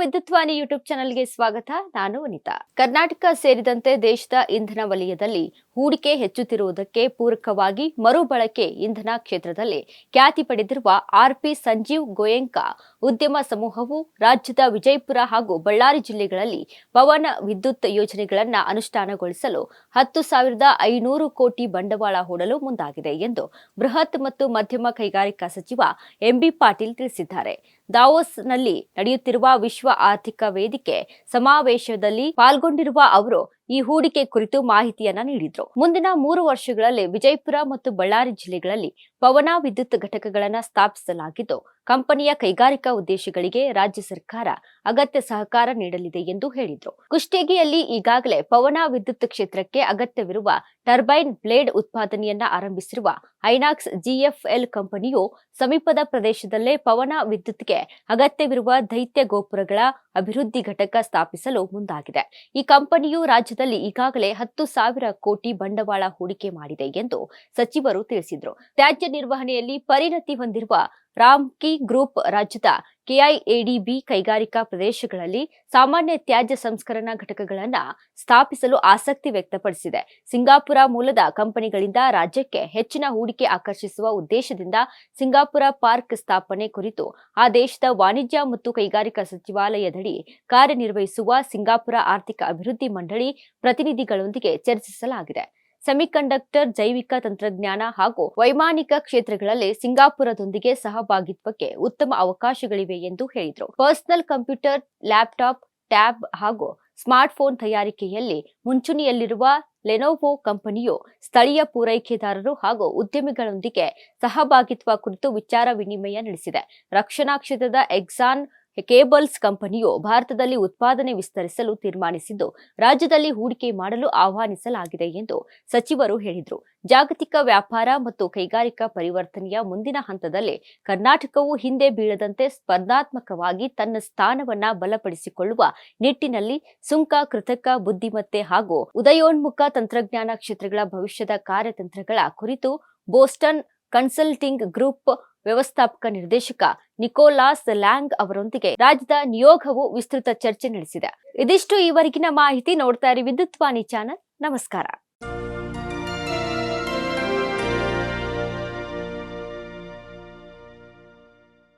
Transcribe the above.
ವಿದ್ಯುತ್ವಾಣಿ YouTube ಚಾನೆಲ್ಗೆ ಸ್ವಾಗತ. ನಾನು ವನಿತಾ ಕರ್ನಾಟಕ ಸೇರಿದಂತೆ ದೇಶದ ಇಂಧನ ವಲಯದಲ್ಲಿ ಹೂಡಿಕೆ ಹೆಚ್ಚುತ್ತಿರುವುದಕ್ಕೆ ಪೂರಕವಾಗಿ ಮರುಬಳಕೆ ಇಂಧನ ಕ್ಷೇತ್ರದಲ್ಲಿ ಖ್ಯಾತಿ ಪಡೆದಿರುವ ಆರ್ಪಿ ಸಂಜೀವ್ ಗೋಯೆಂಕಾ, ಉದ್ಯಮ ಸಮೂಹವು ರಾಜ್ಯದ ವಿಜಯಪುರ ಹಾಗೂ ಬಳ್ಳಾರಿ ಜಿಲ್ಲೆಗಳಲ್ಲಿ ಪವನ ವಿದ್ಯುತ್ ಯೋಜನೆಗಳನ್ನು ಅನುಷ್ಠಾನಗೊಳಿಸಲು ಹತ್ತು ಸಾವಿರದ ಐನೂರು ಕೋಟಿ ಬಂಡವಾಳ ಹೂಡಲು ಮುಂದಾಗಿದೆ ಎಂದು ಬೃಹತ್ ಮತ್ತು ಮಧ್ಯಮ ಕೈಗಾರಿಕಾ ಸಚಿವ ಎಂಬಿ ಪಾಟೀಲ್ ತಿಳಿಸಿದ್ದಾರೆ. ದಾವೋಸ್ನಲ್ಲಿ ನಡೆಯುತ್ತಿರುವ ವಿಶ್ವ ಆರ್ಥಿಕ ವೇದಿಕೆ ಸಮಾವೇಶದಲ್ಲಿ ಪಾಲ್ಗೊಂಡಿರುವ ಅವರು ಈ ಹೂಡಿಕೆ ಕುರಿತು ಮಾಹಿತಿಯನ್ನ ನೀಡಿದ್ರು. ಮುಂದಿನ ಮೂರು ವರ್ಷಗಳಲ್ಲಿ ವಿಜಯಪುರ ಮತ್ತು ಬಳ್ಳಾರಿ ಜಿಲ್ಲೆಗಳಲ್ಲಿ ಪವನ ವಿದ್ಯುತ್ ಘಟಕಗಳನ್ನು ಸ್ಥಾಪಿಸಲಾಗಿದ್ದು, ಕಂಪನಿಯ ಕೈಗಾರಿಕಾ ಉದ್ದೇಶಗಳಿಗೆ ರಾಜ್ಯ ಸರ್ಕಾರ ಅಗತ್ಯ ಸಹಕಾರ ನೀಡಲಿದೆ ಎಂದು ಹೇಳಿದ್ರು. ಕುಷ್ಟಗಿಯಲ್ಲಿ ಈಗಾಗಲೇ ಪವನ ವಿದ್ಯುತ್ ಕ್ಷೇತ್ರಕ್ಕೆ ಅಗತ್ಯವಿರುವ ಟರ್ಬೈನ್ ಬ್ಲೇಡ್ ಉತ್ಪಾದನೆಯನ್ನ ಆರಂಭಿಸಿರುವ ಐನಾಕ್ಸ್ ಜಿಎಫ್ಎಲ್ ಕಂಪನಿಯು ಸಮೀಪದ ಪ್ರದೇಶದಲ್ಲೇ ಪವನ ವಿದ್ಯುತ್ಗೆ ಅಗತ್ಯವಿರುವ ದೈತ್ಯ ಗೋಪುರಗಳ ಅಭಿವೃದ್ಧಿ ಘಟಕ ಸ್ಥಾಪಿಸಲು ಮುಂದಾಗಿದೆ. ಈ ಕಂಪನಿಯು ರಾಜ್ಯದಲ್ಲಿ ಈಗಾಗಲೇ ಹತ್ತು ಸಾವಿರ ಕೋಟಿ ಬಂಡವಾಳ ಹೂಡಿಕೆ ಮಾಡಿದೆ ಎಂದು ಸಚಿವರು ತಿಳಿಸಿದರು. ತ್ಯಾಜ್ಯ ನಿರ್ವಹಣೆಯಲ್ಲಿ ಪರಿಣತಿ ಹೊಂದಿರುವ ರಾಮ್ಕಿ ಗ್ರೂಪ್ ರಾಜ್ಯದ ಕೆಐಎಡಿಬಿ ಕೈಗಾರಿಕಾ ಪ್ರದೇಶಗಳಲ್ಲಿ ಸಾಮಾನ್ಯ ತ್ಯಾಜ್ಯ ಸಂಸ್ಕರಣಾ ಘಟಕಗಳನ್ನು ಸ್ಥಾಪಿಸಲು ಆಸಕ್ತಿ ವ್ಯಕ್ತಪಡಿಸಿದೆ. ಸಿಂಗಾಪುರ ಮೂಲದ ಕಂಪನಿಗಳಿಂದ ರಾಜ್ಯಕ್ಕೆ ಹೆಚ್ಚಿನ ಹೂಡಿಕೆ ಆಕರ್ಷಿಸುವ ಉದ್ದೇಶದಿಂದ ಸಿಂಗಾಪುರ ಪಾರ್ಕ್ ಸ್ಥಾಪನೆ ಕುರಿತು ಆ ದೇಶದ ವಾಣಿಜ್ಯ ಮತ್ತು ಕೈಗಾರಿಕಾ ಸಚಿವಾಲಯದಡಿ ಕಾರ್ಯನಿರ್ವಹಿಸುವ ಸಿಂಗಾಪುರ ಆರ್ಥಿಕ ಅಭಿವೃದ್ಧಿ ಮಂಡಳಿ ಪ್ರತಿನಿಧಿಗಳೊಂದಿಗೆ ಚರ್ಚಿಸಲಾಗಿದೆ. ಸೆಮಿಕಂಡಕ್ಟರ್ ಜೈವಿಕ ತಂತ್ರಜ್ಞಾನ ಹಾಗೂ ವೈಮಾನಿಕ ಕ್ಷೇತ್ರಗಳಲ್ಲಿ ಸಿಂಗಾಪುರದೊಂದಿಗೆ ಸಹಭಾಗಿತ್ವಕ್ಕೆ ಉತ್ತಮ ಅವಕಾಶಗಳಿವೆ ಎಂದು ಹೇಳಿದರು. ಪರ್ಸನಲ್ ಕಂಪ್ಯೂಟರ್, ಲ್ಯಾಪ್ಟಾಪ್, ಟ್ಯಾಬ್ ಹಾಗೂ ಸ್ಮಾರ್ಟ್ಫೋನ್ ತಯಾರಿಕೆಯಲ್ಲಿ ಮುಂಚೂಣಿಯಲ್ಲಿರುವ ಲೆನೋವೊ ಕಂಪನಿಯು ಸ್ಥಳೀಯ ಪೂರೈಕೆದಾರರು ಹಾಗೂ ಉದ್ಯಮಿಗಳೊಂದಿಗೆ ಸಹಭಾಗಿತ್ವ ಕುರಿತು ವಿಚಾರ ವಿನಿಮಯ ನಡೆಸಿದೆ. ರಕ್ಷಣಾ ಕ್ಷೇತ್ರದ ಎಕ್ಸಾನ್ ಕೇಬಲ್ಸ್ ಕಂಪನಿಯು ಭಾರತದಲ್ಲಿ ಉತ್ಪಾದನೆ ವಿಸ್ತರಿಸಲು ತೀರ್ಮಾನಿಸಿದ್ದು, ರಾಜ್ಯದಲ್ಲಿ ಹೂಡಿಕೆ ಮಾಡಲು ಆಹ್ವಾನಿಸಲಾಗಿದೆ ಎಂದು ಸಚಿವರು ಹೇಳಿದರು. ಜಾಗತಿಕ ವ್ಯಾಪಾರ ಮತ್ತು ಕೈಗಾರಿಕಾ ಪರಿವರ್ತನೆಯ ಮುಂದಿನ ಹಂತದಲ್ಲಿ ಕರ್ನಾಟಕವು ಹಿಂದೆ ಬೀಳದಂತೆ ಸ್ಪರ್ಧಾತ್ಮಕವಾಗಿ ತನ್ನ ಸ್ಥಾನವನ್ನ ಬಲಪಡಿಸಿಕೊಳ್ಳುವ ನಿಟ್ಟಿನಲ್ಲಿ ಸುಂಕ, ಕೃತಕ, ಬುದ್ಧಿಮತ್ತೆ ಹಾಗೂ ಉದಯೋನ್ಮುಖ ತಂತ್ರಜ್ಞಾನ ಕ್ಷೇತ್ರಗಳ ಭವಿಷ್ಯದ ಕಾರ್ಯತಂತ್ರಗಳ ಕುರಿತು ಬೋಸ್ಟನ್ ಕನ್ಸಲ್ಟಿಂಗ್ ಗ್ರೂಪ್ ವ್ಯವಸ್ಥಾಪಕ ನಿರ್ದೇಶಕ ನಿಕೋಲಾಸ್ ಲ್ಯಾಂಗ್ ಅವರೊಂದಿಗೆ ರಾಜ್ಯದ ನಿಯೋಗವು ವಿಸ್ತೃತ ಚರ್ಚೆ ನಡೆಸಿದೆ. ಇದಿಷ್ಟು ಈವರೆಗಿನ ಮಾಹಿತಿ ನೋಡ್ತಾ ಇರಿ ವಿದ್ಯುತ್ವಾಣಿ ಚಾನಲ್. ನಮಸ್ಕಾರ.